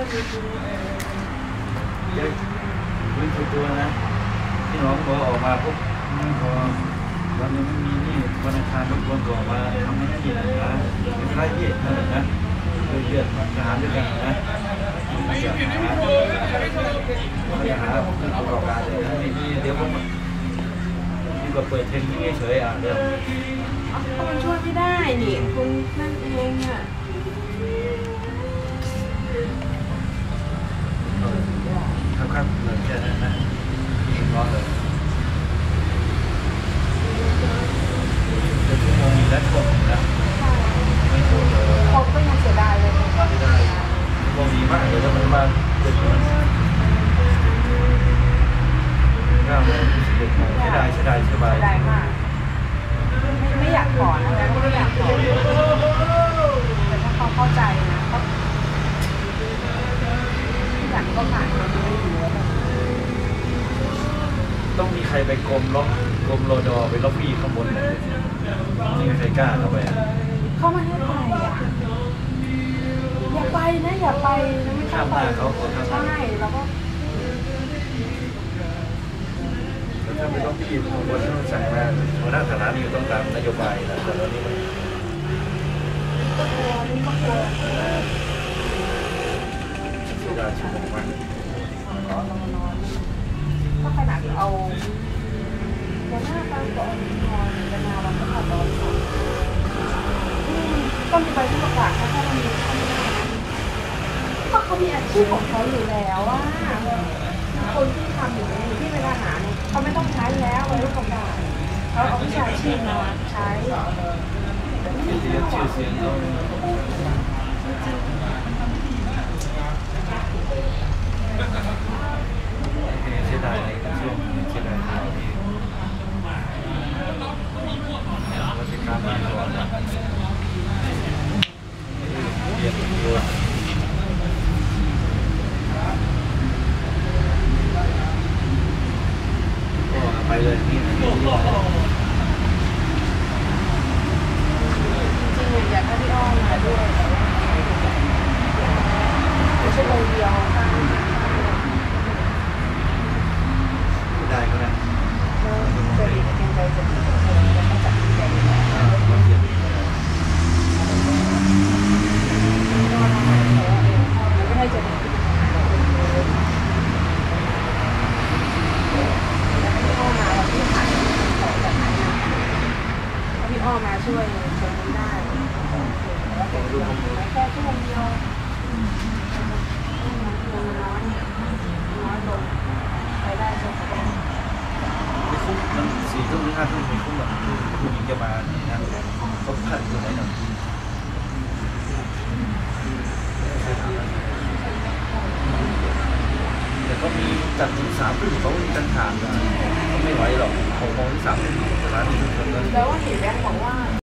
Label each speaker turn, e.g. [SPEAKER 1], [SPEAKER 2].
[SPEAKER 1] เยอะพื้นสุดตัวนะที่น้องพอออกมาปุ๊บพอวันนี้ไม่มีนี่วันอังคารรบกวนก่อนมาทำหน้าที่นะนะไม่เป็นไรพี่นั่นแหละนะเลือดทหารด้วยกันนะอย่หาอย่าหาผู้ประกอบการเลยนะไม่เดี๋ยวผมดีกว่าเปิดเพลงนี้เฉยอะเดี๋ยว
[SPEAKER 2] ก็มันช่วยไม่ได้นี่คุณนั่นเองอะ
[SPEAKER 1] ครับครับเหมือนแค่นั้นนะเองร้อนเลยเป็นชั่วโมงนี้แล้วชั่วโมงนี้แล้วไม่โทษเลย
[SPEAKER 2] เขาก็ยังเสียดายเลย
[SPEAKER 1] ไม่ได้ชั่วโมงนี้มากเลยแล้วมันมาเด็กมันเก้าโมงสิบเอ็ดโมงใช่ได้ใช่ได้ใช่ไหม
[SPEAKER 2] เสียดายมากไม่ไม่อยากถอนนะก็ไม่อยากถอแต่ถ้าเขาเข้าใจนะเขาทุกอย่างก็ผ่านมาได้อยู่แล้วแบบ
[SPEAKER 1] ต้องมีใครไปกรมล็อกกรมโรดอไปล็อบบี้ข้างบนเลยไม่มีใครกล้าเข้าไปอะ
[SPEAKER 2] เขามาให้ไปอะอย่าไปนะอย่าไปนะ
[SPEAKER 1] ข้า
[SPEAKER 2] อ
[SPEAKER 1] ม
[SPEAKER 2] ง
[SPEAKER 1] ห
[SPEAKER 2] ไป
[SPEAKER 1] น้าเขาขอข้ามหน้า
[SPEAKER 2] ใช่แล้วก็
[SPEAKER 1] แล้วถ้าไปล็อบบี้ข้างบนต้องสั่งมาหัวหน้าสถานีต้องตามนโยบายนะแต่ตอนนี้มัน
[SPEAKER 2] ก็กลัวนี่ก็กลัว
[SPEAKER 1] เสียดายชั่วโมงมาก
[SPEAKER 2] ก็นอนนอนก็ขนาดเอายาหน้าตามก่อนนอนยานาวันก็ขับรถก็มีใบที่ประกาศเขาแค่มันมีข้อมูลนะ ก็เขามีอาชีพของเขาอยู่แล้วว่าคนที่ทำอยู่ในที่เป็นอาหารเนี่ยเขาไม่ต้องใช้แล้วใบประกาศเขาเอาวิชาชีพมาใช้
[SPEAKER 1] เกียรติยศชื่อเสียงเสียดายในช่วงเสียดายที่ราชการบ้านก่อนเรียนตัว
[SPEAKER 2] งๆเนี่ยอยากให้พี่อ้อมมาด้วยแต่ว่าไม่ใช่คนเดียวกัน
[SPEAKER 1] ได้ก็ได้
[SPEAKER 2] แล้วจะดีกับเกรงใจจะดีกับเธอแล้วก็จัดใจอยู่แล้ว
[SPEAKER 1] ก็เขียน
[SPEAKER 2] ไม่ให้จะดีพี่อ้อมาวันที่ถ่ายของจากไหนนะ พ่อมาช่วยตรงนี้ได้แค่ช่วงเดียวน้อยน้อยลงไปได้จน
[SPEAKER 1] ไม่คุ้มมันสี่ทุ่มถึงห้าทุ่มไม่คุ้มหรอกคือผู้หญิงจะมานี่นะเขาพัดอยู่ไหนหน่อยแต่ก็มีจัดถึงสามทุ่มเขาก็มีการถามนะ ไม่ไหวหรอกหกโมงถึงสามทุ่มร้านนี้ทุกคนก็
[SPEAKER 2] แล้ว